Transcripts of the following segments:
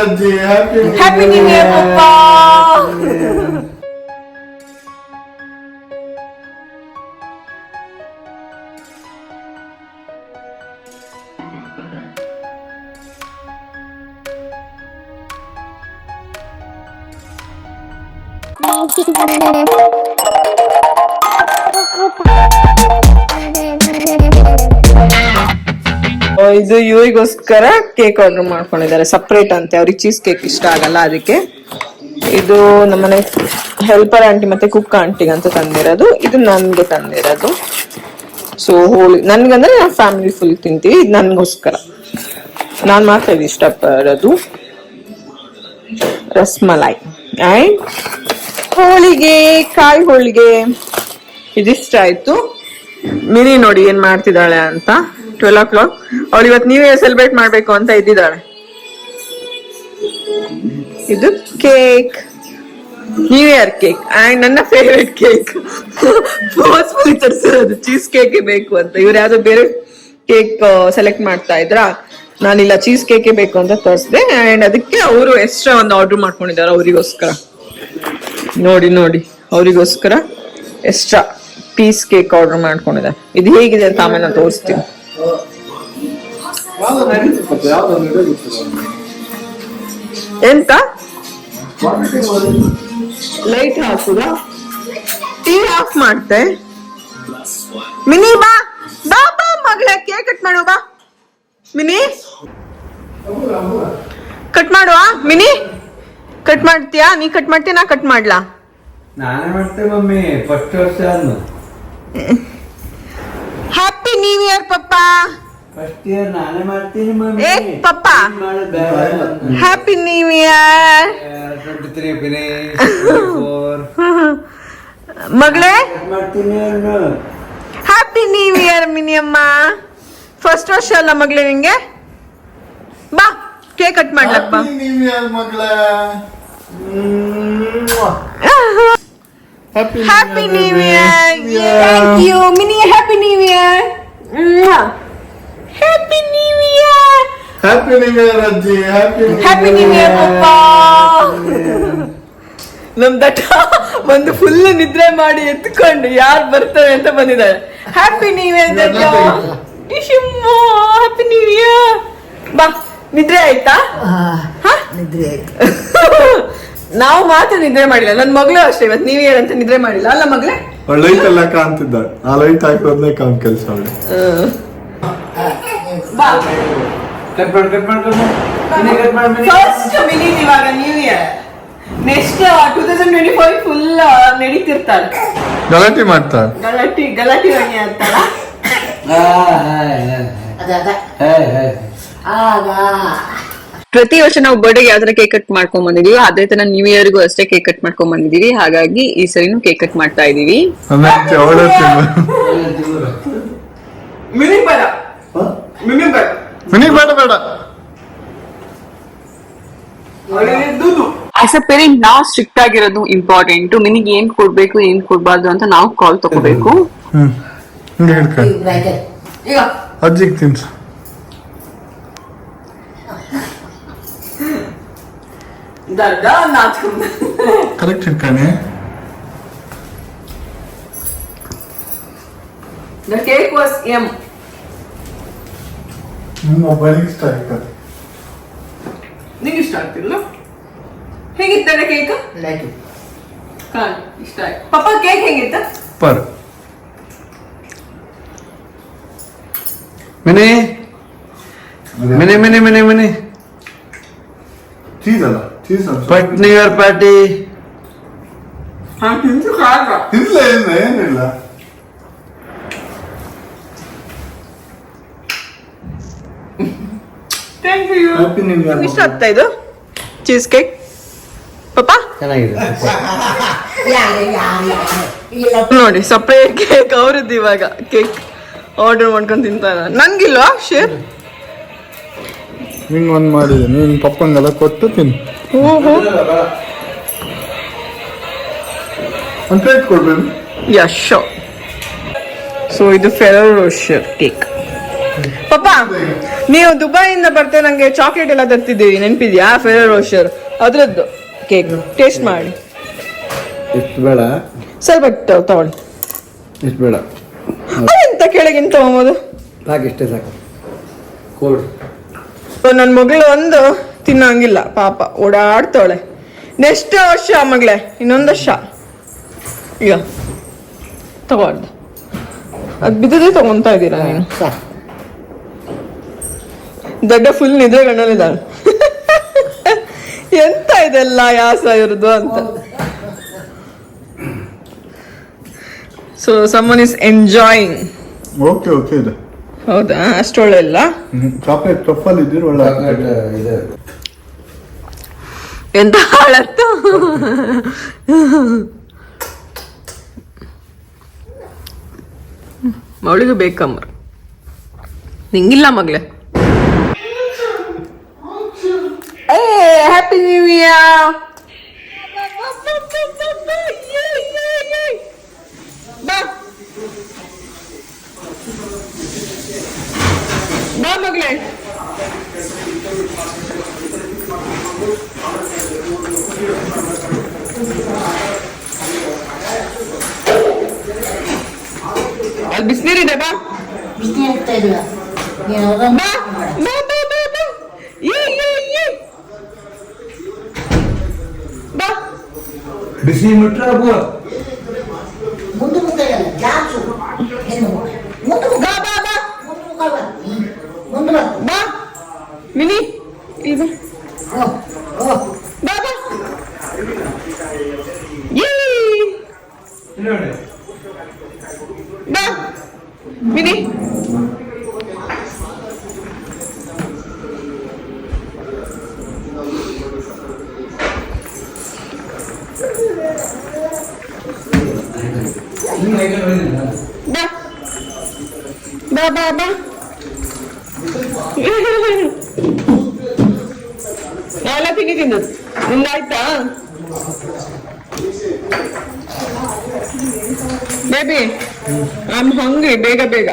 ಅಜ್ಜಿ happy happy new year ಪಪ್ಪ ಇದು ಇವರಿಗೋಸ್ಕರ ಕೇಕ್ ಆರ್ಡರ್ ಮಾಡ್ಕೊಂಡಿದ್ದಾರೆ. ಸಪ್ರೇಟ್ ಅಂತೆ. ಅವ್ರಿಗೆ ಚೀಸ್ ಕೇಕ್ ಇಷ್ಟ ಆಗಲ್ಲ ಅದಕ್ಕೆ. ಇದು ನಮ್ಮನೆ ಹೆಲ್ಪರ್ ಆಂಟಿ ಮತ್ತೆ ಕುಕ್ ಅಂತ ತಂದಿರೋದು. ಇದು ನನ್ಗೆ ತಂದಿರೋದು. ಸೊ ಹೋಳಿ ನನ್ಗಂದ್ರೆ ನಾವು ಫ್ಯಾಮಿಲಿ ಫುಲ್ ತಿಂತೀವಿ. ಇದು ನನಗೋಸ್ಕರ. ನಾನು ಮಾತ್ರ ಇದು ಇಷ್ಟಪಡೋದು. ರಸ್ಮಲೈ ಆಯ್ತ್. ಹೋಳಿಗೆ, ಕಾಯಿ ಹೋಳಿಗೆ. ಇದಿಷ್ಟ ಆಯ್ತು. ಮಿನಿ ನೋಡಿ ಏನ್ ಮಾಡ್ತಿದ್ದಾಳೆ ಅಂತ. ಟ್ವೆಲ್ ಓ ಕ್ಲಾಕ್ ಅವಳು ಇವತ್ತು ನ್ಯೂ ಇಯರ್ ಸೆಲೆಬ್ರೇಟ್ ಮಾಡ್ಬೇಕು ಅಂತ ಇದ್ದಿದ್ದಾಳೆ. ಇದು cake new year cake and ನನ್ನ ಫೇವ್ರೆಟ್ ಕೇಕ್ ತರಿಸಿರೋದು ಚೀಸ್ ಕೇಕ್ ಬೇಕು ಅಂತ. ಇವ್ರು ಯಾವ್ದೋ ಬೇರೆ ಕೇಕ್ ಸೆಲೆಕ್ಟ್ ಮಾಡ್ತಾ ಇದ್ರ? ನಾನಿಲ್ಲ ಚೀಸ್ ಕೇಕೆ ಬೇಕು ಅಂತ ತರಿಸಿದೆ. ಅಂಡ್ ಅದಕ್ಕೆ ಅವರು ಎಕ್ಸ್ಟ್ರಾ ಒಂದು ಆರ್ಡರ್ ಮಾಡ್ಕೊಂಡಿದ್ದಾರೆ ಅವರಿಗೋಸ್ಕರ. ನೋಡಿ ನೋಡಿ. ಅವರಿಗೋಸ್ಕರ ಎಕ್ಸ್ಟ್ರಾ ಪೀಸ್ ಕೇಕ್ ಆರ್ಡರ್ ಮಾಡ್ಕೊಂಡಿದ್ದಾರೆ. ಇದು ಹೇಗಿದೆ ಅಂತ ಆಮೇಲೆ ನಾನು ತೋರಿಸ್ತೀನಿ. ಎಂತ? ಲೈಟ್ ಹಾಕುದ ಟೀ ಆಫ್ ಮಾಡ್ತೆ. ಮಿನಿ ಬಾ. ಬಾ ಬಾ ಮಗಳೇ. ಕೇಕ್ ಕಟ್ ಮಾಡುವ ಬಾ. ಮಿನಿ? ಕಟ್ ಮಾಡುವ? ಮಿನಿ? ಕಟ್ ಮಾಡ್ತೀಯಾ? ನೀ ಕಟ್ ಮಾಡ್ತೀಯ? ನಾ ಕಟ್ ಮಾಡ್ಲಾ? ನಾನೇ ಮಾಡ್ತೇನೆ ಮಮ್ಮಿ. ಫಸ್ಟ್ ವರ್ಷ ಅನ್ನು new year papa? First year ನಾನೇ ಮಾಡ್ತೀನಿ ಮಮ್ಮಿ. ಏ, papa. Happy new year twenty three finish four ಮಗಳೇ? ಮಾಡ್ತೀನಿ ಹ್ಯಾಪಿ ನ್ಯೂ ಇಯರ್ ಮಿನಿಯಮ್ಮ. ಫಸ್ಟ್ ವರ್ಷ ಅಲ್ಲ ಮಗಳೇ ನಿಂಗೆ? ಬಾ ಕೇಕ್ ಕಟ್ ಮಾಡ್ಲಪ್ಪ. ನ್ಯೂ ಇಯರ್ ಮಗಳ. Happy happy new year thank you Mini happy new year happy new year happy new year ಅಜ್ಜಿ happy happy new year papa ನಮ್ ದಟ್ಟ ಒಂದು ಫುಲ್ ನಿದ್ರೆ ಮಾಡಿ ಎತ್ಕೊಂಡು ಯಾರು ಬರ್ತಾರೆ ಅಂತ ಬಂದಿದ್ದಾರೆ. ಹ್ಯಾಪಿ ನ್ಯೂ ಇಯರ್ ದಟ್ಟ. ಹ್ಯಾಪಿ ನ್ಯೂ ಇಯರ್ ಬಾ ನಿದ್ರೆ ಆಯ್ತಾ? ಹಾ? ನಿದ್ರೆ ಆಯ್ತು. ನಾವು ಮಾತ್ರ ನಿದ್ರೆ ಮಾಡಿಲ್ಲ. ನನ್ನ ಮಗಳು ಅಷ್ಟೇ ಇವತ್ತು ನ್ಯೂ ಇಯರ್ ಅಂತ ನಿದ್ರೆ ಮಾಡಿಲ್ಲ. ಅಲ್ಲ ಮಗಳೇ? ಲೈಟ್ ಎಲ್ಲ ಕಾಣ್ತಿದ್ದಾಳೆ? ಆ ಲೈಟ್ ಹಾಕಿರೋದ್ನೇ ಕಾಣ್ ಕೆಲಸ ಅವಳು. ಫಸ್ಟ್ ಮಿನಿಟ್ ಇವಾಗ new year next two thousand twenty five full ನಡೀತಿರ್ತಾಳೆ. ಗಲಾಟೆ ಗಲಾಟಿ ಗಲಾಟಿ ರಾಣಿ ಅಂತಾಳ. ಅದ ಅದ. ಆಗ ಪ್ರತಿ ವರ್ಷ ನಾವು ಬರ್ಡೇಗೆ ಯಾವ ತರ ಕೇಕ್ ಕಟ್ ಮಾಡ್ಕೊಂಡ್ ಬಂದಿದೀವಿ. ಅದೇ ತರ ನ್ಯೂ ಇಯರ್ಗೂ ಅಷ್ಟೇ ಕೇಕ್ ಕಟ್ ಮಾಡ್ಕೊಂಡ್ ಬಂದಿದೀವಿ. ಹಾಗಾಗಿ ಈ ಸರಿನೂ ಕೇಕ್ ಕಟ್ ಮಾಡ್ತಾ ಇದೀವಿ. ಆಸ್ ಅ ಪೇರೆಂಟ್ ನಾವು ಸ್ಟ್ರಿಕ್ಟ್ ಆಗಿರೋದು ಇಂಪಾರ್ಟೆಂಟ್ ಮಿನಿಗೆ ಏನ್ ಕೊಡ್ಬೇಕು ಏನ್ ಕೊಡ್ಬಾರ್ದು ಅಂತ ನಾವು ಕಾಲ್ ತಗೋಬೇಕು. ಅಜ್ಜಿಗೆ ತಿನ್ಸು. ದಡ್ಡ ನಾಚ್ಕೊಂಡ ಕರೆಕ್ಟ್ ಹಿಡ್ಕಣೆ The cake was yum. ನಿಮ್ಮ ಒಬ್ಬನಿಗೆ ಇಷ್ಟ ಆಯ್ತು ನಿಂಗೆ ಇಷ್ಟ ಆಗ್ತಿಲ್ಲ ಹೇಗಿತ್ತಲ್ಲ ಕೇಕ್ ಲೈಕ್ ಕಾಣ್ ಇಷ್ಟ ಆಯ್ತು ಪಪ್ಪ ಕೇಕ್ ಹೇಗಿತ್ತ ಪರ್ ಮಿನಿ ಮಿನಿ ಮಿನಿ ಮಿನಿ ಮಿನಿ ಚೀಸ್ ಅಲ್ಲ ಇಯರ್ ಪಾರ್ಟಿ ಇಲ್ಲ ಇಲ್ಲ ಏನಿಲ್ಲ ಥ್ಯಾಂಕ್ ಯು ಹ್ಯಾಪಿ ಇಷ್ಟ ಆಗ್ತಾ ಇದು ಚೀಸ್ ಕೇಕ್ ಚೆನ್ನಾಗಿದೆ ನೋಡಿ ಸಪ್ರೇಟ್ ಕೇಕ್ ಅವ್ರದ್ದು ಇವಾಗ ಕೇಕ್ ಆರ್ಡರ್ ಮಾಡ್ಕೊಂಡು ತಿಂತಾರ ನನ್ಗಿಲ್ವಾ ಶೇರ್? ನಿಂಗೆ ಒಂದು ಮಾಡಿದೆ ನಿನ್ನ ಪಪ್ಪಂಗೆಲ್ಲ ಕೊಟ್ಟು ತಿನ್ನು ಒಂದು ಪ್ಲೇಟ್ ಕೊಡ್ಬೇಡಿ ಯಶ್ ಸೊ ಇದು ಫೆರೋ ರೋಷರ್ ಕೇಕ್ ಪಪ್ಪ ನೀವು ದುಬೈಯಿಂದ ಬರ್ತೆ ನಂಗೆ ಚಾಕ್ಲೇಟ್ ಎಲ್ಲ ತರ್ತಿದ್ದೀವಿ ನೆನಪಿದ್ಯಾ? ಫೆರರ್ ರೋಷರ್ ಅದ್ರದ್ದು ಕೇಕ್ ಟೇಸ್ಟ್ ಮಾಡಿ. ಎಷ್ಟು ಬೇಡ ಸ್ವಲ್ಪ ತಗೊಳ್ಳಿ ಎಷ್ಟು ಬೇಡ ಅದೆಂತ ಕೆಳಗಿನ ತಗೊಂಬೋದು? ಸಾಕು ಇಷ್ಟೇ ಸಾಕು. ಕೋಲ್ಡ್ ನನ್ನ ಮಗಳು ಒಂದು ತಿನ್ನಂಗಿಲ್ಲ ಪಾಪ. ಓಡಾಡ್ತಾಳೆ ನೆಕ್ಸ್ಟ್ ವರ್ಷ ಮಗಳೇ ಇನ್ನೊಂದು ವರ್ಷ. ಈಗ. ತಗೊಳ್ದ. ಅದು ಬಿದ್ದದೇ ತಗೊಂತಾ ಇದ್ದೀರಾ ನೀನು? ದೊಡ್ಡ ಫುಲ್ ನಿದ್ರೆ ಗಣ್ಣಲ್ಲಿದ್ದಾಳೆ ಎಂತ ಇದೆಲ್ಲ ಯಾಸ ಇರೋದು ಅಂತ. So someone is enjoying okay okay ಇದೆ. ಹೌದಾ? ಅಷ್ಟೊಳ್ಳೆ ಇಲ್ಲ ಚಾಕ್ಲೇಟ್ ಟಫಲ್ ಇದ್ದೀರಿ ಒಳ್ಳೆ ಇದೆ. ಎಂತ ಹಾಳತ್ತು ಅವಳಿಗೆ ಬೇಕಮ್ಮ ನಿಂಗಿಲ್ಲ ಮಗ್ಳೆ. ಏ ಹ್ಯಾಪಿ ನ್ಯೂ ಇಯರ್ ಬಾ. ಬಾ ಮಗ್ಳೆ ಅಲ್ಲಿ ಬಿಸಿನೀರಿದೆ ಬಾ ಬಿಸಿ ಆಗ್ತಾ ಇಲ್ಲ ಯಾವ್ದೋ ಬಾ ಬಾ ಬಾ ಬಾ ಬಾ ಏ ಏ ಏ ಬಾ ಬಿಸಿ ಮುಟ್ರ ಮುಂದೆ ಮುಖ ಇಲ್ಲ ಗ್ಲಾಸು ಏನು ಮುಂದೆ ಮುಖ ಬಾ ಬಾ ಬಾ ಮುಂದೆ ಮುಖ ಬಾ. ಮುಂದೆ ಬಾ ಬಾ ಮಿನಿ ಇದು ಓ ಓ ಬಾ ಬಾ ಏ ಬಾ ಮಿನಿ ಬಾ. ಬಾ ಬಾ ಬಾ. ಎಲ್ಲ ತಿಂಡಿ ತಿನ್ನೋದು ಆಯ್ತಾ? ಬೇಬಿ ಐಮ್ ಹಂಗ್ರಿ ಬೇಗ ಬೇಗ.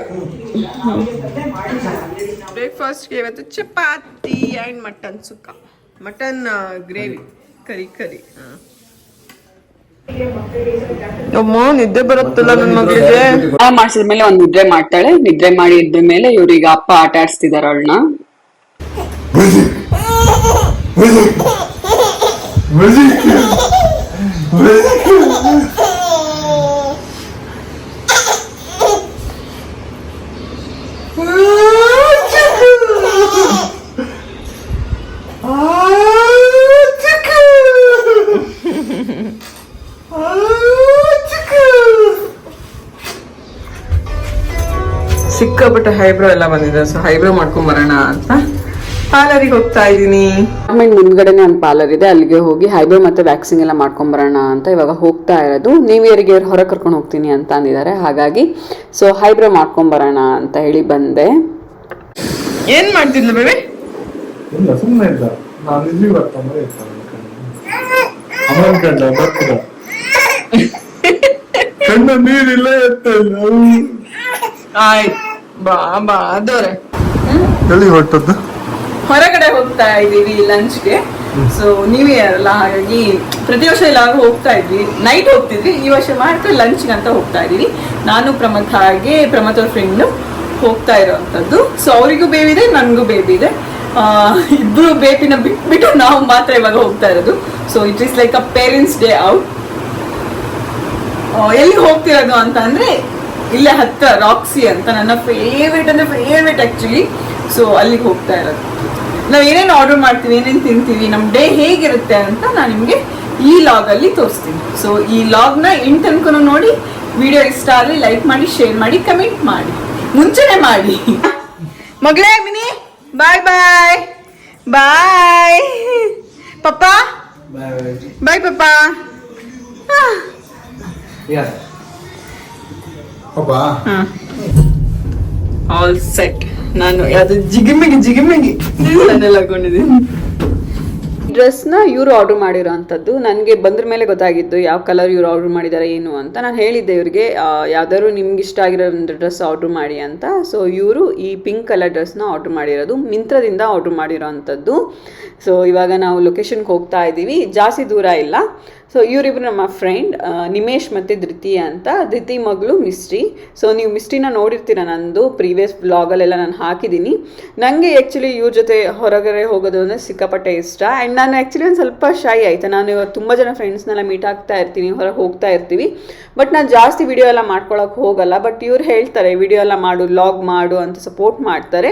ಬ್ರೇಕ್ಫಾಸ್ಟ್ಗೆ ಇವತ್ತು chapati and mutton sukka. Mutton gravy curry curry. ಅಮ್ಮ ನಿದ್ದೆ ಬರುತ್ತಲ್ಲ ನನ್ನ ಮಗಳಿಗೆ? ಮಾಡಿಸಿದ್ಮೇಲೆ ಒಂದ್ ನಿದ್ರೆ ಮಾಡ್ತಾಳೆ. ನಿದ್ರೆ ಮಾಡಿ ಇದ್ದ ಮೇಲೆ ಇವ್ರಿಗೆ ಅಪ್ಪ ಆಟ ಆಡಿಸ್ತಿದಾರ ಅವಳನ್ನ. ಸಿಕ್ಕಾಪಟ್ಟೆ ಹೈಬ್ರೋ ಎಲ್ಲ ಬಂದಿದೆ. ಸೊ ಹೈಬ್ರೋ ಮಾಡ್ಕೊಂಡ್ ಬರೋಣ ಅಂತ ಪಾರ್ಲರಿಗೆ ಹೋಗ್ತಾ ಇದ್ದೀನಿ. ಆಮೇಲೆ ಮುಂದ್ಗಡೆನೆ ಒಂದು ಪಾರ್ಲರ್ ಇದೆ. ಅಲ್ಲಿಗೆ ಹೋಗಿ ಹೈಬ್ರೋ ಮತ್ತೆ ವ್ಯಾಕ್ಸಿಂಗ್ ಎಲ್ಲ ಮಾಡ್ಕೊಂಡ್ ಬರೋಣ ಅಂತ ಇವಾಗ ಹೋಗ್ತಾ ಇರೋದು. ನ್ಯೂ ಇಯರ್ಗೆ ಹೊರ ಕರ್ಕೊಂಡು ಹೋಗ್ತೀನಿ ಅಂತ ಅಂದಿದ್ದಾರೆ. ಹಾಗಾಗಿ ಸೊ ಹೈಬ್ರೋ ಮಾಡ್ಕೊಂಡ್ ಬರೋಣ ಅಂತ ಹೇಳಿ ಬಂದೆ. ಏನ್ ಮಾಡ್ತಿದ್ಲು ಬೇಬಿ? ಇಲ್ಲ ಸುಮ್ಮನೆ ಇದ್ದ. ನಾನು ಇಲ್ಲಿ ಬರ್ತಾನೆ ಅಮ್ಮನ ಕಂಡ ಬರ್ತೀರ? ಕಣ್ಣ ನೀರಿಲ್ಲ ಎತ್ತ ಇಲ್ಲ. ಆಯ್ತು. ಬಾ ಬಾ ಅದವ್ರೆ ಎಲ್ಲಿ ಹೊಟ್ಟದ್ದು ಹೊರಗಡೆ ಹೋಗ್ತಾ ಇದೀವಿ ಲಂಚ್ಗೆ. ಸೊ ನ್ಯೂ ಇಯರ್ ಅಲ್ಲ ಹಾಗಾಗಿ ಪ್ರತಿ ವರ್ಷ ಎಲ್ಲ ಹೋಗ್ತಾ ಇದ್ವಿ. ನೈಟ್ ಹೋಗ್ತಿದ್ವಿ ಈ ವರ್ಷ ಮಾತ್ರ ಲಂಚ್ಗೆ ಅಂತ ಹೋಗ್ತಾ ಇದೀವಿ ನಾನು ಪ್ರಮಥ ಹಾಗೆ ಪ್ರಮಥ ಅವ್ರ ಫ್ರೆಂಡ್ ಹೋಗ್ತಾ ಇರೋವಂಥದ್ದು ಸೊ ಅವರಿಗೂ ಬೇಬಿ ಇದೆ ನನಗೂ ಬೇಬಿ ಇದೆ ಆ, ಇಬ್ರು ಬೇಬಿನ ಬಿಟ್ಬಿಟ್ಟು ನಾವು ಮಾತ್ರ ಇವಾಗ ಹೋಗ್ತಾ ಇರೋದು. So it is like a parents day out ಎಲ್ಲಿ ಹೋಗ್ತಿರೋದು ಅಂತ ಅಂದ್ರೆ ಇಲ್ಲೇ ಹತ್ತಿರ ರಾಕ್ಸಿ ಅಂತ ನನ್ನ ಫೇವ್ರೇಟ್ ಅಂದ್ರೆ ಫೇವ್ರೇಟ್ ಆಕ್ಚುಲಿ ಸೊ ಅಲ್ಲಿಗೆ ಹೋಗ್ತಾ ಇರೋದು. ನಾವು ಏನೇನು ಆರ್ಡರ್ ಮಾಡ್ತೀವಿ ಏನೇನು ತಿಂತೀವಿ ನಮ್ಮ ಡೇ ಹೇಗಿರುತ್ತೆ ಅಂತ ನಾನು ನಿಮಗೆ ಈ ಲಾಗ್ ಅಲ್ಲಿ ತೋರಿಸ್ತೀನಿ. ಸೊ ಈ ಲಾಗ್ನ ಎಂಟು ತನಕ ನೋಡಿ ವಿಡಿಯೋ ಇಷ್ಟ ಆಗಲಿ ಲೈಕ್ ಮಾಡಿ ಶೇರ್ ಮಾಡಿ ಕಮೆಂಟ್ ಮಾಡಿ. ಮುಂಚೆನೆ ಮಾಡಿ. ಮಗಳೇ Mini bye bye bye papa? Bye papa. All set ನಾನು ಅದು ಜಿಗಿಮಿಗಿ ಜಿಗಿಮಿಗಿ. ಎಲ್ಲ ಹಾಕೊಂಡಿದ್ದೀನಿ. ಡ್ರೆಸ್ನ ಇವರು ಆರ್ಡರ್ ಮಾಡಿರೋ ಅಂಥದ್ದು ನನಗೆ ಬಂದ್ರ ಮೇಲೆ ಗೊತ್ತಾಗಿದ್ದು ಯಾವ ಕಲರ್ ಇವರು ಆರ್ಡರ್ ಮಾಡಿದ್ದಾರೆ ಏನು ಅಂತ. ನಾನು ಹೇಳಿದ್ದೆ ಇವರಿಗೆ ಯಾವ್ದಾದ್ರು ನಿಮ್ಗೆ ಇಷ್ಟ ಆಗಿರೋ ಒಂದು ಡ್ರೆಸ್ ಆರ್ಡರ್ ಮಾಡಿ ಅಂತ. ಸೊ ಇವರು ಈ ಪಿಂಕ್ ಕಲರ್ ಡ್ರೆಸ್ನ ಆರ್ಡರ್ ಮಾಡಿರೋದು. ಮಿಂತ್ರದಿಂದ ಆರ್ಡರ್ ಮಾಡಿರೋ ಅಂಥದ್ದು ಸೊ ಇವಾಗ ನಾವು ಲೊಕೇಶನ್ಗೆ ಹೋಗ್ತಾ ಇದ್ದೀವಿ. ಜಾಸ್ತಿ ದೂರ ಇಲ್ಲ. ಸೊ ಇವರಿಬ್ರು ನಮ್ಮ ಫ್ರೆಂಡ್ ನಿಮೇಶ್ ಮತ್ತು ಧೃತಿ ಅಂತ. ಧೃತಿ ಮಗಳು, ಮಿಸ್ಟ್ರಿ. ಸೊ ನೀವು ಮಿಸ್ಟ್ರಿನ ನೋಡಿರ್ತೀರ ನಂದು ಪ್ರೀವಿಯಸ್ ಬ್ಲಾಗಲ್ಲೆಲ್ಲ ನಾನು ಹಾಕಿದ್ದೀನಿ. ನನಗೆ ಆ್ಯಕ್ಚುಲಿ ಇವ್ರ ಜೊತೆ ಹೊರಗಡೆ ಹೋಗೋದು ಅಂದರೆ ಸಿಕ್ಕಾಪಟ್ಟೆ ಇಷ್ಟ. ಆ್ಯಂಡ್ ನಾನು ಆ್ಯಕ್ಚುಲಿ ಒಂದು ಸ್ವಲ್ಪ ಶೈ ಆಯಿತು. ನಾನು ಇವಾಗ ತುಂಬ ಜನ ಫ್ರೆಂಡ್ಸ್ನೆಲ್ಲ ಮೀಟ್ ಆಗ್ತಾ ಇರ್ತೀನಿ, ಹೊರಗೆ ಹೋಗ್ತಾ ಇರ್ತೀವಿ. ಬಟ್ ನಾನು ಜಾಸ್ತಿ ವಿಡಿಯೋ ಎಲ್ಲ ಮಾಡ್ಕೊಳಕ್ಕೆ ಹೋಗಲ್ಲ. ಬಟ್ ಇವ್ರು ಹೇಳ್ತಾರೆ ವಿಡಿಯೋ ಎಲ್ಲ ಮಾಡು ಲಾಗ್ ಮಾಡು ಅಂತ ಸಪೋರ್ಟ್ ಮಾಡ್ತಾರೆ.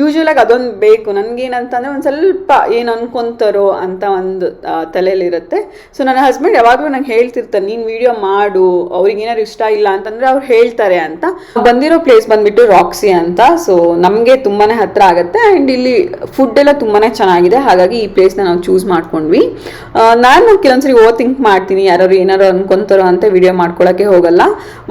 ಯೂಶ್ವಲಾಗಿ ಅದೊಂದು ಬೇಕು. ನನಗೇನಂತಂದರೆ ಒಂದು ಸ್ವಲ್ಪ ಏನು ಅನ್ಕೊಂತಾರೋ ಅಂತ ಒಂದು ತಲೆಯಲ್ಲಿರುತ್ತೆ. ಸೊ ನನ್ನ ಹಸ್ಬೆಂಡ್ ಯಾವಾಗಲೂ ನಂಗೆ ಹೇಳ್ತಿರ್ತಾರೆ, ನೀನು ವಿಡಿಯೋ ಮಾಡು, ಅವ್ರಿಗೆ ಏನಾದ್ರು ಇಷ್ಟ ಇಲ್ಲ ಅಂತಂದರೆ ಅವ್ರು ಹೇಳ್ತಾರೆ ಅಂತ. ಬಂದಿರೋ ಪ್ಲೇಸ್ ಬಂದ್ಬಿಟ್ಟು ರಾಕ್ಸಿ ಅಂತ. ಸೊ ನಮಗೆ ತುಂಬಾ ಹತ್ರ ಆಗುತ್ತೆ. ಆ್ಯಂಡ್ ಇಲ್ಲಿ ಫುಡ್ ಎಲ್ಲ ತುಂಬಾ ಚೆನ್ನಾಗಿದೆ. ಹಾಗಾಗಿ ಈ ಪ್ಲೇಸ್ನ ನಾವು ಚೂಸ್ ಮಾಡ್ಕೊಂಡ್ವಿ. ನಾನು ಕೆಲವೊಂದ್ಸರಿ ಓ ಥಿಂಕ್ ಮಾಡ್ತೀನಿ ಯಾರು ಏನಾರು ಅನ್ಕೊಂತಾರೋ ಅಂತ ವಿಡಿಯೋ ಮಾಡ್ಕೊಳಕ್ಕೆ ಹೋಗಲ್ಲ.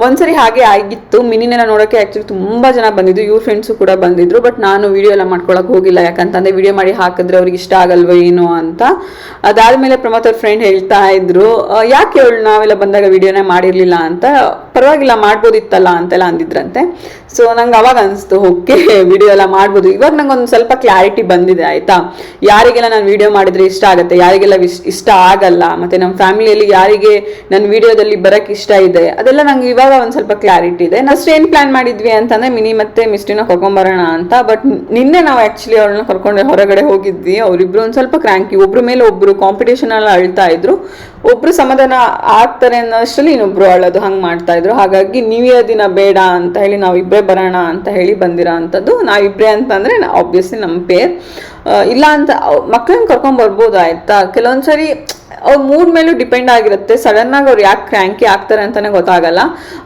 ಒಂದ್ಸರಿ ಹಾಗೆ ಆಗಿತ್ತು. ಮಿನಿನೆಲ್ಲ ನೋಡೋಕ್ಕೆ ಆ್ಯಕ್ಚುಲಿ ತುಂಬ ಜನ ಬಂದಿದ್ದು ಇವ್ರ ಫ್ರೆಂಡ್ಸು ಕೂಡ ಬಂದಿದ್ರು ಬಟ್ ನಾನು ವಿಡಿಯೋ ಎಲ್ಲ ಮಾಡ್ಕೊಳಕ್ಕೆ ಹೋಗಿಲ್ಲ. ಯಾಕಂತಂದ್ರೆ ವಿಡಿಯೋ ಮಾಡಿ ಹಾಕಿದ್ರೆ ಅವ್ರಿಗೆ ಇಷ್ಟ ಆಗಲ್ವ ಏನು ಅಂತ. ಅದಾದ್ಮೇಲೆ ಪ್ರಮೋತ್ ಅವ್ರ ಫ್ರೆಂಡ್ ಹೇಳ್ತಾ ಇದ್ರು ಯಾಕೆ ಅವಳು ನಾವೆಲ್ಲ ಬಂದಾಗ ವಿಡಿಯೋನೇ ಮಾಡಿರ್ಲಿಲ್ಲ? ಅಂತ. ಪರವಾಗಿಲ್ಲ, ಮಾಡ್ಬೋದಿತ್ತಲ್ಲ ಅಂತೆಲ್ಲ ಅಂದಿದ್ರಂತೆ. ಸೊ ನಂಗೆ ಅವಾಗ ಅನಿಸ್ತು, ಓಕೆ ವಿಡಿಯೋ ಎಲ್ಲ ಮಾಡ್ಬೋದು. ಇವಾಗ ನಂಗೆ ಒಂದು ಸ್ವಲ್ಪ ಕ್ಲಾರಿಟಿ ಬಂದಿದೆ, ಆಯ್ತಾ? ಯಾರಿಗೆಲ್ಲ ನಾನು ವಿಡಿಯೋ ಮಾಡಿದ್ರೆ ಇಷ್ಟ ಆಗುತ್ತೆ, ಯಾರಿಗೆಲ್ಲ ಇಷ್ಟ ಆಗಲ್ಲ, ಮತ್ತೆ ನಮ್ಮ ಫ್ಯಾಮಿಲಿಯಲ್ಲಿ ಯಾರಿಗೆ ನನ್ನ ವಿಡಿಯೋದಲ್ಲಿ ಬರಕ್ಕೆ ಇಷ್ಟ ಇದೆ, ಅದೆಲ್ಲ ನಂಗೆ ಇವಾಗ ಒಂದು ಸ್ವಲ್ಪ ಕ್ಲಾರಿಟಿ ಇದೆ. ನಾವು ಏನು ಪ್ಲಾನ್ ಮಾಡಿದ್ವಿ ಅಂತಂದ್ರೆ, ಮಿನಿ ಮತ್ತೆ ಮಿಸ್ಟಿನ ಕರ್ಕೊಂಬರೋಣ ಅಂತ ಬಟ್ ನಿನ್ನೆ ನಾವು ಆ್ಯಕ್ಚುಲಿ ಅವಳನ್ನ ಕರ್ಕೊಂಡು ಹೊರಗಡೆ ಹೋಗಿದ್ವಿ. ಅವರಿಬ್ರು ಒಂದು ಸ್ವಲ್ಪ ಕ್ರ್ಯಾಂಕಿ ಒಬ್ರ ಮೇಲೆ ಕಾಂಪಿಟೇಷನ್ ಎಲ್ಲ ಅಳ್ತಾ ಇದ್ರು. ಒಬ್ರು ಸಮಾಧಾನ ಆಗ್ತಾರೆ ಅನ್ನೋಷ್ಟರಲ್ಲಿ ಇನ್ನೊಬ್ರು ಅಳೋದು ಹಂಗೆ ಮಾಡ್ತಾ ಇದ್ರು. ಹಾಗಾಗಿ ನ್ಯೂ ಇಯರ್ ದಿನ ಬೇಡ ಅಂತ ಹೇಳಿ ನಾವು ಇಬ್ಬರೇ ಬರೋಣ ಅಂತ ಹೇಳಿ ಬಂದಿರೋ ಅಂಥದ್ದು. ನಾವಿಬ್ಬರೇ ಅಂತಂದರೆ ಆಬ್ವಿಯಸ್ಲಿ ನಮ್ಮ ಪೇರ್. ಇಲ್ಲ ಅಂತ ಮಕ್ಕಳನ್ನ ಕರ್ಕೊಂಡು ಬರ್ಬೋದು ಆಯ್ತಾ? ಕೆಲವೊಂದ್ಸರಿ ಅವ್ರ ಮೂಡ್ ಮೇಲೂ ಡಿಪೆಂಡ್ ಆಗಿರುತ್ತೆ. ಸಡನ್ ಆಗಿ ಅವ್ರು ಯಾಕೆ ಕ್ರ್ಯಾಂಕಿ ಆಗ್ತಾರೆ ಅಂತಾನೆ ಗೊತ್ತಾಗಲ್ಲ.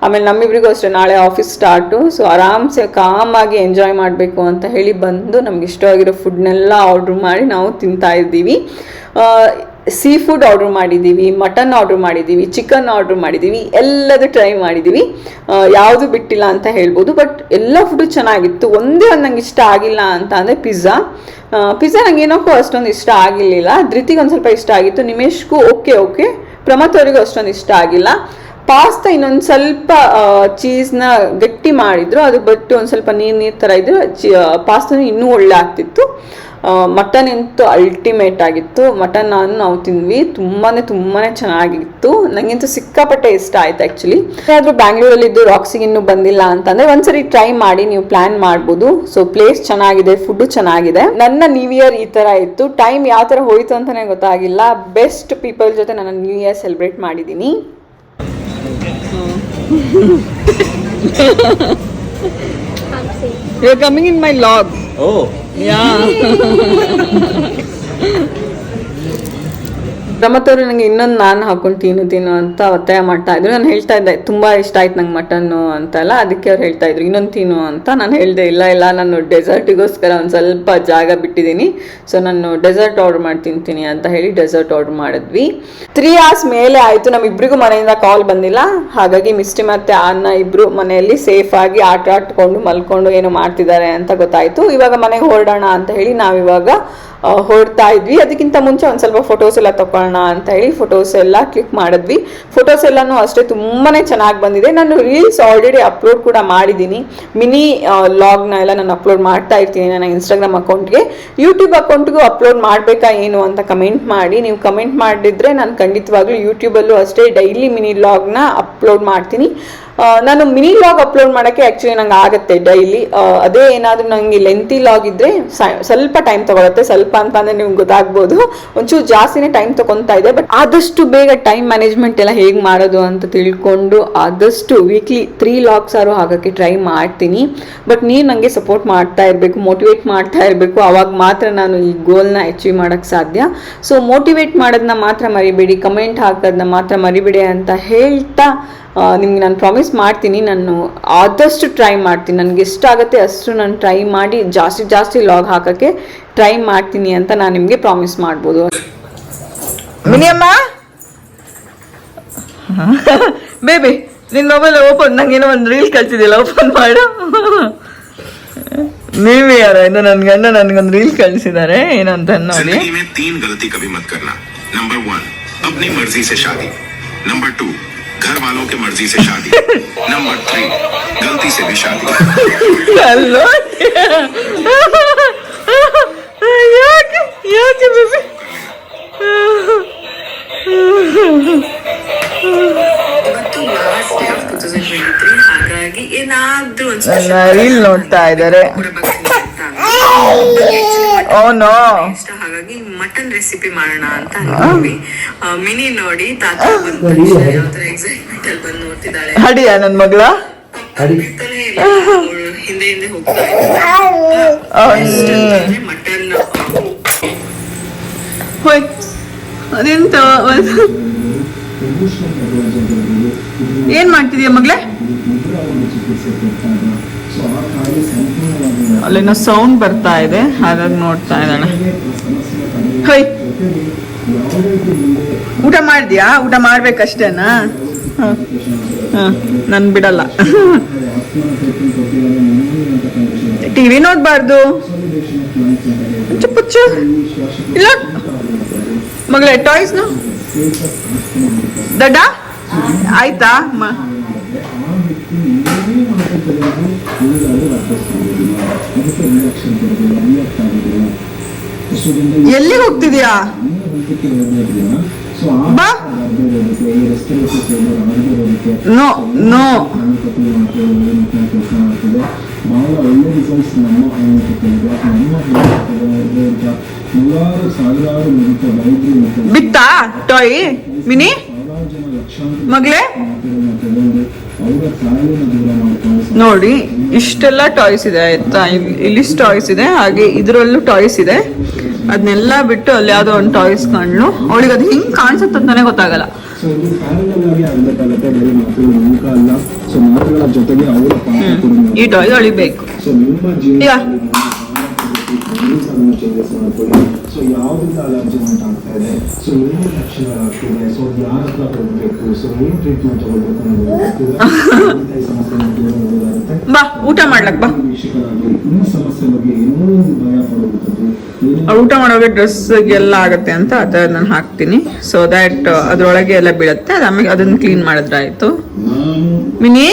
ಆಮೇಲೆ ನಮ್ಮಿಬ್ರಿಗೂ ಅಷ್ಟೇ, ನಾಳೆ ಆಫೀಸ್ ಸ್ಟಾರ್ಟು ಸೊ ಆರಾಮ್ಸೆ ಕಾಮ್ ಆಗಿ ಎಂಜಾಯ್ ಮಾಡಬೇಕು ಅಂತ ಹೇಳಿ ಬಂದು ನಮ್ಗೆ ಇಷ್ಟವಾಗಿರೋ ಫುಡ್ನೆಲ್ಲ ಆರ್ಡ್ರ್ ಮಾಡಿ ನಾವು ತಿಂತಾ ಇದ್ದೀವಿ. ಸೀ ಫುಡ್ ಆರ್ಡ್ರ್ ಮಾಡಿದ್ದೀವಿ ಮಟನ್ ಆರ್ಡ್ರ್ ಮಾಡಿದ್ದೀವಿ ಚಿಕನ್ ಆರ್ಡ್ರ್ ಮಾಡಿದ್ದೀವಿ, ಎಲ್ಲದು ಟ್ರೈ ಮಾಡಿದ್ದೀವಿ. ಯಾವುದು ಬಿಟ್ಟಿಲ್ಲ ಅಂತ ಹೇಳ್ಬೋದು ಬಟ್ ಎಲ್ಲ ಫುಡ್ ಚೆನ್ನಾಗಿತ್ತು. ಒಂದೇ ಒಂದು ನಂಗೆ ಇಷ್ಟ ಆಗಿಲ್ಲ ಅಂತ ಅಂದರೆ ಪಿಜ್ಜಾ ಪಿಜ್ಜಾ ನಂಗೆ ಏನಕ್ಕೂ ಅಷ್ಟೊಂದು ಇಷ್ಟ ಆಗಿರಲಿಲ್ಲ. ಧೃತಿಗೆ ಒಂದು ಸ್ವಲ್ಪ ಇಷ್ಟ ಆಗಿತ್ತು. ನಿಮೇಶ್ಗೂ ಓಕೆ ಓಕೆ ಪ್ರಮತ್ ಅವರಿಗೂ ಅಷ್ಟೊಂದು ಇಷ್ಟ ಆಗಿಲ್ಲ. ಪಾಸ್ತಾ ಇನ್ನೊಂದು ಸ್ವಲ್ಪ ಚೀಸ್ನ ಗಟ್ಟಿ ಮಾಡಿದ್ರು. ಅದು ಬಟ್ಟು ಒಂದು ಸ್ವಲ್ಪ ನೀರು ನೀರು ಥರ ಇದ್ರೆ ಪಾಸ್ತಾ ಇನ್ನೂ ಒಳ್ಳೆ ಆಗ್ತಿತ್ತು. ಮಟನ್ ಅಂತೂ ಅಲ್ಟಿಮೇಟ್ ಆಗಿತ್ತು. ಮಟನ್ ನಾನು ನಾವು ತಿಂದ್ವಿ. ತುಂಬಾ ತುಂಬಾ ಚೆನ್ನಾಗಿತ್ತು. ನನಗಂತೂ ಸಿಕ್ಕಾಪಟ್ಟೆ ಇಷ್ಟ ಆಯ್ತು ಆ್ಯಕ್ಚುಲಿ ಯಾರಾದರೂ ಬ್ಯಾಂಗ್ಳೂರಲ್ಲಿದ್ದು ರಾಕ್ಸಿಗೆ ಇನ್ನೂ ಬಂದಿಲ್ಲ ಅಂತಂದರೆ ಒಂದ್ಸರಿ ಟ್ರೈ ಮಾಡಿ ನೀವು ಪ್ಲ್ಯಾನ್ ಮಾಡ್ಬೋದು. ಸೊ ಪ್ಲೇಸ್ ಚೆನ್ನಾಗಿದೆ ಫುಡ್ಡು ಚೆನ್ನಾಗಿದೆ. ನನ್ನ ನ್ಯೂ ಇಯರ್ ಈ ಥರ ಇತ್ತು. ಟೈಮ್ ಯಾವ ಥರ ಹೋಯಿತು ಅಂತಲೇ ಗೊತ್ತಾಗಿಲ್ಲ. ಬೆಸ್ಟ್ ಪೀಪಲ್ ಜೊತೆ ನಾನು ನ್ಯೂ ಇಯರ್ ಸೆಲೆಬ್ರೇಟ್ ಮಾಡಿದ್ದೀನಿ You're coming in my log. Oh. 呀 ಪ್ರಮತ್ತವರು ನನಗೆ ಇನ್ನೊಂದು ನಾನು ಹಾಕೊಂಡು ತಿನ್ನು ತಿನ್ನು ಅಂತ ಒತ್ತಾಯ ಮಾಡ್ತಾ ಇದ್ರು. ನಾನು ಹೇಳ್ತಾ ಇದ್ದೆ, ತುಂಬ ಇಷ್ಟ ಆಯ್ತು ನಂಗೆ ಮಟನ್ನು ಅಂತೆಲ್ಲ. ಅದಕ್ಕೆ ಅವ್ರು ಹೇಳ್ತಾ ಇದ್ರು, ಇನ್ನೊಂದು ತಿನ್ನು ಅಂತ. ನಾನು ಹೇಳಿದೆ, ಇಲ್ಲ ಇಲ್ಲ, ನಾನು ಡೆಸರ್ಟಿಗೋಸ್ಕರ ಒಂದು ಸ್ವಲ್ಪ ಜಾಗ ಬಿಟ್ಟಿದ್ದೀನಿ. ಸೊ, ನಾನು ಡೆಸರ್ಟ್ ಆರ್ಡರ್ ಮಾಡಿ ತಿಂತೀನಿ ಅಂತ ಹೇಳಿ ಡೆಸರ್ಟ್ ಆರ್ಡರ್ ಮಾಡಿದ್ವಿ. ತ್ರೀ ಅವರ್ಸ್ ಮೇಲೆ ಆಯಿತು. ನಮ್ಮಿಬ್ಬರಿಗೂ ಮನೆಯಿಂದ ಕಾಲ್ ಬಂದಿಲ್ಲ. ಹಾಗಾಗಿ ಮಿಸ್ಟಿ ಮತ್ತು ಅನ್ನ ಇಬ್ಬರು ಮನೆಯಲ್ಲಿ ಸೇಫ್ ಆಗಿ ಆಟ ಆಡ್ಕೊಂಡು ಮಲ್ಕೊಂಡು ಏನೋ ಮಾಡ್ತಿದ್ದಾರೆ ಅಂತ ಗೊತ್ತಾಯಿತು. ಇವಾಗ ಮನೆಗೆ ಹೊರಡೋಣ ಅಂತ ಹೇಳಿ ನಾವಿವಾಗ ಹೊರಡ್ತಾ ಇದ್ವಿ. ಅದಕ್ಕಿಂತ ಮುಂಚೆ ಒಂದು ಸ್ವಲ್ಪ ಫೋಟೋಸ್ ಎಲ್ಲ ತಗೊಳ್ಳೋಣ ಅಂತ ಹೇಳಿ ಫೋಟೋಸ್ ಎಲ್ಲ ಕ್ಲಿಕ್ ಮಾಡಿದ್ವಿ. ಫೋಟೋಸ್ ಎಲ್ಲನೂ ಅಷ್ಟೇ ತುಂಬಾ ಚೆನ್ನಾಗಿ ಬಂದಿದೆ. ನಾನು ರೀಲ್ಸ್ ಆಲ್ರೆಡಿ ಅಪ್ಲೋಡ್ ಕೂಡ ಮಾಡಿದ್ದೀನಿ. ಮಿನಿ ಲಾಗ್ನ ಎಲ್ಲ ನಾನು ಅಪ್ಲೋಡ್ ಮಾಡ್ತಾ ಇರ್ತೀನಿ ನನ್ನ ಇನ್ಸ್ಟಾಗ್ರಾಮ್ ಅಕೌಂಟ್ಗೆ ಯೂಟ್ಯೂಬ್ ಅಕೌಂಟ್ಗೂ ಅಪ್ಲೋಡ್ ಮಾಡಬೇಕಾ ಏನು ಅಂತ ಕಮೆಂಟ್ ಮಾಡಿ. ನೀವು ಕಮೆಂಟ್ ಮಾಡಿದ್ರೆ ನಾನು ಖಂಡಿತವಾಗ್ಲೂ ಯೂಟ್ಯೂಬಲ್ಲೂ ಅಷ್ಟೇ ಡೈಲಿ ಮಿನಿ ಲಾಗ್ನ ಅಪ್ಲೋಡ್ ಮಾಡ್ತೀನಿ. ನಾನು ಮಿನಿ ಲಾಗ್ ಅಪ್ಲೋಡ್ ಮಾಡೋಕ್ಕೆ ಆ್ಯಕ್ಚುಲಿ ನಂಗೆ ಆಗುತ್ತೆ ಡೈಲಿ ಅದೇ ಏನಾದರೂ ನನಗೆ ಲೆಂತಿ ಲಾಗ್ ಇದ್ದರೆ ಸ್ವಲ್ಪ ಟೈಮ್ ತೊಗೊಳುತ್ತೆ. ಸ್ವಲ್ಪ ಅಂತ ಅಂದರೆ ನಿಮ್ಗೆ ಗೊತ್ತಾಗ್ಬೋದು. ಒಂಚೂರು ಜಾಸ್ತಿನೇ ಟೈಮ್ ತೊಗೊತಾ ಇದೆ. ಬಟ್ ಆದಷ್ಟು ಬೇಗ ಟೈಮ್ ಮ್ಯಾನೇಜ್ಮೆಂಟ್ ಎಲ್ಲ ಹೇಗೆ ಮಾಡೋದು ಅಂತ ತಿಳ್ಕೊಂಡು ಆದಷ್ಟು ವೀಕ್ಲಿ ತ್ರೀ ಲಾಗ್ಸ್ ಆರು ಹಾಕೋಕ್ಕೆ ಟ್ರೈ ಮಾಡ್ತೀನಿ. ಬಟ್ ನೀವು ನನಗೆ ಸಪೋರ್ಟ್ ಮಾಡ್ತಾ ಇರಬೇಕು ಮೋಟಿವೇಟ್ ಮಾಡ್ತಾ ಇರಬೇಕು. ಅವಾಗ ಮಾತ್ರ ನಾನು ಈ ಗೋಲ್ನ ಅಚೀವ್ ಮಾಡೋಕ್ಕೆ ಸಾಧ್ಯ. ಸೊ ಮೋಟಿವೇಟ್ ಮಾಡೋದನ್ನ ಮಾತ್ರ ಮರಿಬೇಡಿ ಕಮೆಂಟ್ ಹಾಕೋದನ್ನ ಮಾತ್ರ ಮರಿಬೇಡಿ ಅಂತ ಹೇಳ್ತಾ ನಿಮ್ಗೆ ನಾನು ಪ್ರಾಮಿಸ್ ಮಾಡ್ತೀನಿ ನಾನು ಆದಷ್ಟು ಟ್ರೈ ಮಾಡ್ತೀನಿ ನನಗೆ ಎಷ್ಟಾಗುತ್ತೆ ಅಷ್ಟು ನಾನು ಟ್ರೈ ಮಾಡಿ ಜಾಸ್ತಿ ಜಾಸ್ತಿ ಲಾಗ್ ಹಾಕೋಕ್ಕೆ ಟ್ರೈ ಮಾಡ್ತೀನಿ ಅಂತ ನಾನು ನಿಮಗೆ ಪ್ರಾಮಿಸ್ ಮಾಡ್ಬೋದು ಮಿನಿಯಮ್ಮ ಬೇಬಿ ನಿನ್ನ ಮೊಬೈಲ್ ಓಪನ್ ನಂಗೇನೋ ಒಂದು ರೀಲ್ ಕಳ್ಸಿದ್ಯಲ್ಲ ಓಪನ್ ಮಾಡು ನೀವ್ ಯಾರು ಇದು ನನ್ ಗಂಡ ನನ್ಗೊಂದು ರೀಲ್ ಕಳ್ಸಿದ್ದಾರೆ ಏನಂತ ನೋಡಿ जिंदगी में तीन गलती कभी मत करना नंबर वन अपनी मर्जी से शादी नंबर टू घर वालों की मर्ज़ी से शादी। नंबर थ्री गलती से भी शादी। हेलो। ರೀಲ್ ನೋಡ್ತಾ ಇದಾರೆ ಓ ನೋ ಇಷ್ಟ ಹಾಗಾಗಿ ಮಟನ್ ರೆಸಿಪಿ ಮಾಡೋಣ ಅಂತ ಅನ್ಕೊಂಡ್ವಿ. ಮಿನಿ ನೋಡಿ ತಾತ ಬಂದು ಎಕ್ಸೈಟ್ಮೆಂಟ್ ಅಲ್ಲಿ ಬಂದು ನೋಡ್ತಿದ್ದಾಳೆ. ಹಡಿಯ ನನ್ ಮಗಳ? ಹಿಂದೆ ಹಿಂದೆ ಹೋಗ್ತಾ ಇದ್ದಾಳೆ. ಮಟನ್ ಹೋಯ್ ಅದೆಂತ ಏನ್ ಮಾಡ್ತಿದೀಯ ಮಗ್ಳೆ? ಅಲ್ಲಿನ ಸೌಂಡ್ ಬರ್ತಾ ಇದೆ, ಹಾಗಾಗಿ ನೋಡ್ತಾ ಇದ್ದಾಳೆ. ಹೊಯ್ ಊಟ ಮಾಡಿದ್ಯಾ? ಊಟ ಮಾಡ್ಬೇಕಷ್ಟೇನಾ? ನನ್ ಬಿಡಲ್ಲ. ಟಿವಿ ನೋಡ್ಬಾರ್ದು. ಪುಚ್ಚು ಇಲ್ಲ ಮಗಳೇ ಟಾಯ್ಸ್ನು ದಡ್ಡ? ಆಯ್ತಾ? ಮ- ಎಲ್ಲಿ ಹೋಗ್ತಿದ್ಯಾ? ಬಾ. No no. ಬಿತ್ತಾ ಟಾಯ್, ಮಿನಿ? ಮಗಳೇ ನೋಡಿ, ಇಷ್ಟೆಲ್ಲ ಟಾಯ್ಸ್ ಇದೆ, ಆಯ್ತಾ? ಇಲ್ಲಿ ಇಲ್ಲಿಷ್ಟು ಟಾಯ್ಸ್ ಇದೆ, ಹಾಗೆ ಇದರಲ್ಲೂ ಟಾಯ್ಸ್ ಇದೆ. ಅದನ್ನೆಲ್ಲ ಬಿಟ್ಟು ಅಲ್ಲಿ ಯಾವುದೋ ಒಂದು ಟಾಯ್ಸ್ ಕಂಡ್ಲು. ಅವಳಿಗೆ ಅದು ಹಿಂಗೆ ಕಾಣಿಸುತ್ತೆ ಅಂತಾನೆ ಗೊತ್ತಾಗಲ್ಲ. ಸೊ ಇದು ಪ್ಯಾರಲಲ್ ಆಗಿ ಆಗ್ಬೇಕಾಗತ್ತೆ ಬರೀ ಮಕ್ಕಳು ಮುಖ ಅಲ್ಲ. ಸೊ ಮಾತುಗಳ ಜೊತೆಗೆ ಅವರ ಪಾತ್ರ ಕೂಡ ಸೊ ನಿಮ್ಮ ಈಗ ಜೀವನದಲ್ಲಿ ಚೇಂಜಸ್ ಮಾಡ್ಕೊಳ್ಳಿ ಸೊ ಯಾವುದರಿಂದ ಅಲರ್ಜಿ ಉಂಟಾಗ್ತಾ ಇದೆ ಸೊ ಏನು ಲಕ್ಷಣಗಳಾಗ್ತಿದೆ ಸೊ ಯಾರ ಹತ್ರ ಹೋಗ್ಬೇಕು ಸೊ ಏನ್ ಟ್ರೀಟ್ಮೆಂಟ್ ತಗೋಬೇಕು ಅನ್ನೋದು ದೂರ ಊಟ ಮಾಡ್ಲಕ್ ಬಾ. ವೀಕ್ಷಕರಾಗಿ ಈ ಸಮಸ್ಯೆ ಬಗ್ಗೆ ಏನೋ ಒಂದು ಭಯ ಪಡುವಂಥದ್ದು ಊಟ ಮಾಡುವಾಗ ಡ್ರೆಸ್ ಎಲ್ಲ ಆಗುತ್ತೆ ಅಂತ ಅದನ್ನ ನಾನು ಹಾಕ್ತೀನಿ. ಸೊ ದಟ್ ಅದ್ರೊಳಗೆ ಎಲ್ಲ ಬೀಳುತ್ತೆ. ಅದು ಆಮೇಲೆ ಅದನ್ನ ಕ್ಲೀನ್ ಮಾಡಿದ್ರೆ ಆಯ್ತು. ಮಿನಿ?